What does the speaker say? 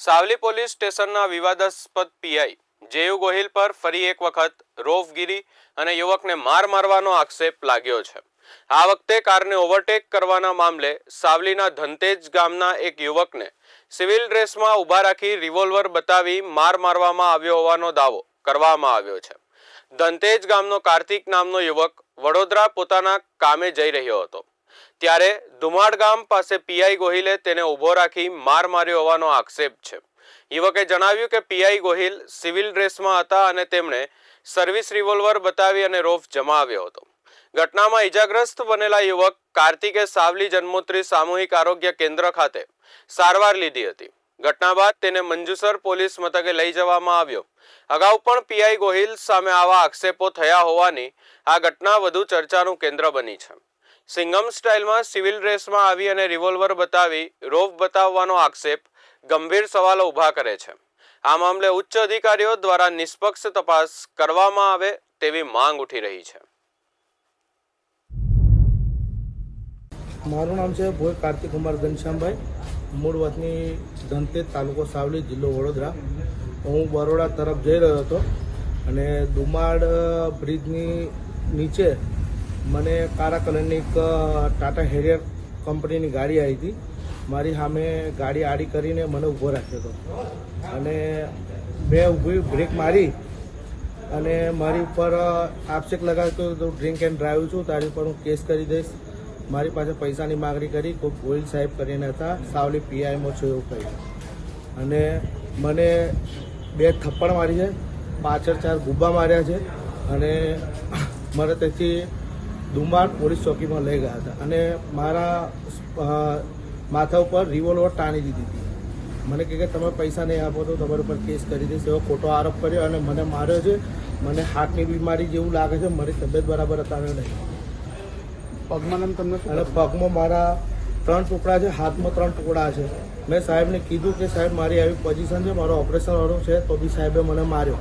Savli police સ્ટેશનના વિવાદાસ્પદ PI JU Gohil પર ફરી એક વખત રોફગીરી અને યુવકને માર મારવાનો આક્ષેપ લાગ્યો છે. આ વખતે કારને ઓવરટેક કરવાના મામલે સાવલીના ધનતેજ ગામના એક યુવકને સિવિલ ડ્રેસમાં ઊભા રાખી રિવોલ્વર બતાવી માર મારવામાં આવ્યો હોવાનો દાવો કરવામાં આવ્યો છે. ધનતેજ ગામનો કાર્તિક નામનો યુવક વડોદરા પોતાના કામે જઈ રહ્યો હતો. ત્યારે ધુમાડ ગામ પાસે પીઆઈ ગોહિલે તેને ઊભો રાખી માર માર્યો હોવાનો આક્ષેપ છે. યુવકે જણાવ્યું કે પીઆઈ ગોહિલ સિવિલ ડ્રેસમાં હતા અને તેમણે સર્વિસ રિવોલ્વર બતાવી અને રોફ જમાવ્યો હતો. ઘટનામાં ઈજાગ્રસ્ત બનેલા યુવક કાર્તિકે સાવલી જન્મોત્રી સામૂહિક આરોગ્ય કેન્દ્ર ખાતે સારવાર લીધી હતી. ઘટના બાદ તેને મંજુસર પોલીસ મથકે લઈ જવામાં આવ્યો. અગાઉ પણ પીઆઈ ગોહિલ સામે આવા આક્ષેપો થયા હોવાની આ ઘટના વધુ ચર્ચાનું કેન્દ્ર બની છે. સિંગમ સ્ટાઇલમાં સિવિલ ડ્રેસમાં આવી અને રિવોલ્વર બતાવી રોફ બતાવવાનો આક્ષેપ ગંભીર સવાલો ઊભા કરે છે. આ મામલે ઉચ્ચ અધિકારીઓ દ્વારા નિષ્પક્ષ તપાસ કરવામાં આવે તેવી માંગ ઉઠી રહી છે. મારું નામ છે ભોય કાર્તિક કુમાર ઘનશ્યામભાઈ. મૂળ વતની ધનતેજ તાલુકો સાવલી જિલ્લો વડોદરા. હું બરોડા તરફ જઈ રહ્યો હતો અને દુમાડ બ્રિજની નીચે મને કાળા કલરની એક ટાટા હેરિયર કંપનીની ગાડી આવી હતી. મારી સામે ગાડી આડી કરીને મને ઊભો રાખ્યો હતો. અને મેં ઊભી બ્રેક મારી અને મારી ઉપર આપશેક લગાવ્યો તો ડ્રિંક એન્ડ ડ્રાઈવ છું તારી ઉપર હું કેસ કરી દઈશ. મારી પાસે પૈસાની માગણી કરી કોઈ ગોયલ સાહેબ કરીને હતા, સાવલી પીઆઈમાં છું એવું કહ્યું અને મને બે થપ્પડ મારી છે, પાછળ ચાર ગુબ્બા માર્યા છે, અને મારે તેથી દુમાર પોલીસ ચોકીમાં લઈ ગયા હતા. અને મારા માથા ઉપર રિવોલ્વર ટાણી દીધી હતી. મને કહે કે તમે પૈસા નહીં આપો તો તમારા ઉપર કેસ કરી દઈશ એવો ખોટો આરોપ કર્યો અને મને માર્યો છે. મને હાર્ટની બીમારી જેવું લાગે છે. મારી તબિયત બરાબર હતા નહીં. પગમાં તમને અને પગમાં મારા ત્રણ ટુકડા છે. હાથમાં ત્રણ ટુકડા છે. મેં સાહેબને કીધું કે સાહેબ મારી આવી પોઝિશન છે મારો ઓપરેશન વાળો છે તો બી સાહેબે મને માર્યો.